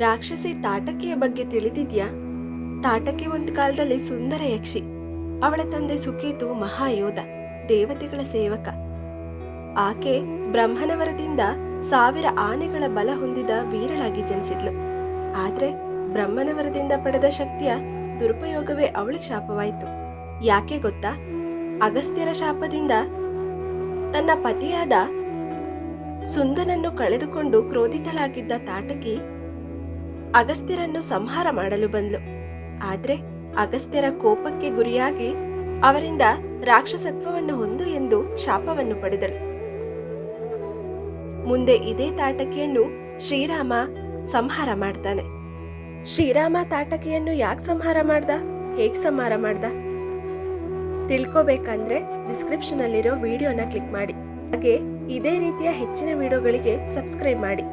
ರಾಕ್ಷಸಿ ತಾಟಕಿಯ ಬಗ್ಗೆ ತಿಳಿದಿದ್ಯಾ? ತಾಟಕಿ ಒಂದು ಕಾಲದಲ್ಲಿ ಸುಂದರ ಯಕ್ಷಿ. ಅವಳ ತಂದೆ ಸುಕೇತು ಮಹಾಯೋಧ, ದೇವತೆಗಳ ಸೇವಕ. ಆಕೆ ಬ್ರಹ್ಮನವರದಿಂದ ಸಾವಿರ ಆನೆಗಳ ಬಲ ಹೊಂದಿದ ವೀರಳಾಗಿ ಜನಿಸಿದ್ಲು. ಆದ್ರೆ ಬ್ರಹ್ಮನವರದಿಂದ ಪಡೆದ ಶಕ್ತಿಯ ದುರುಪಯೋಗವೇ ಅವಳಿಗೆ ಶಾಪವಾಯಿತು. ಯಾಕೆ ಗೊತ್ತಾ? ಅಗಸ್ತ್ಯರ ಶಾಪದಿಂದ ತನ್ನ ಪತಿಯಾದ ಸುಂದನನ್ನು ಕಳೆದುಕೊಂಡು ಕ್ರೋಧಿತಳಾಗಿದ್ದ ತಾಟಕಿ ಅಗಸ್ತ್ಯರನ್ನು ಸಂಹಾರ ಮಾಡಲು ಬಂದ್ಲು. ಆದ್ರೆ ಅಗಸ್ತ್ಯರ ಕೋಪಕ್ಕೆ ಗುರಿಯಾಗಿ ಅವರಿಂದ ರಾಕ್ಷಸತ್ವವನ್ನು ಹೊಂದು ಎಂದು ಶಾಪವನ್ನು ಪಡೆದಳು. ಮುಂದೆ ಇದೇ ತಾಟಕಿಯನ್ನು ಶ್ರೀರಾಮ ಸಂಹಾರ ಮಾಡ್ತಾನೆ. ಶ್ರೀರಾಮ ತಾಟಕಿಯನ್ನು ಯಾಕೆ ಸಂಹಾರ ಮಾಡ್ದ? ಹೇಗ್ ಸಂಹಾರ ಮಾಡ್ದ? ತಿಳ್ಕೋಬೇಕಂದ್ರೆ ಡಿಸ್ಕ್ರಿಪ್ಷನ್ ಅಲ್ಲಿರೋ ವಿಡಿಯೋನ ಕ್ಲಿಕ್ ಮಾಡಿ. ಹಾಗೆ ಇದೇ ರೀತಿಯ ಹೆಚ್ಚಿನ ವಿಡಿಯೋಗಳಿಗೆ ಸಬ್ಸ್ಕ್ರೈಬ್ ಮಾಡಿ.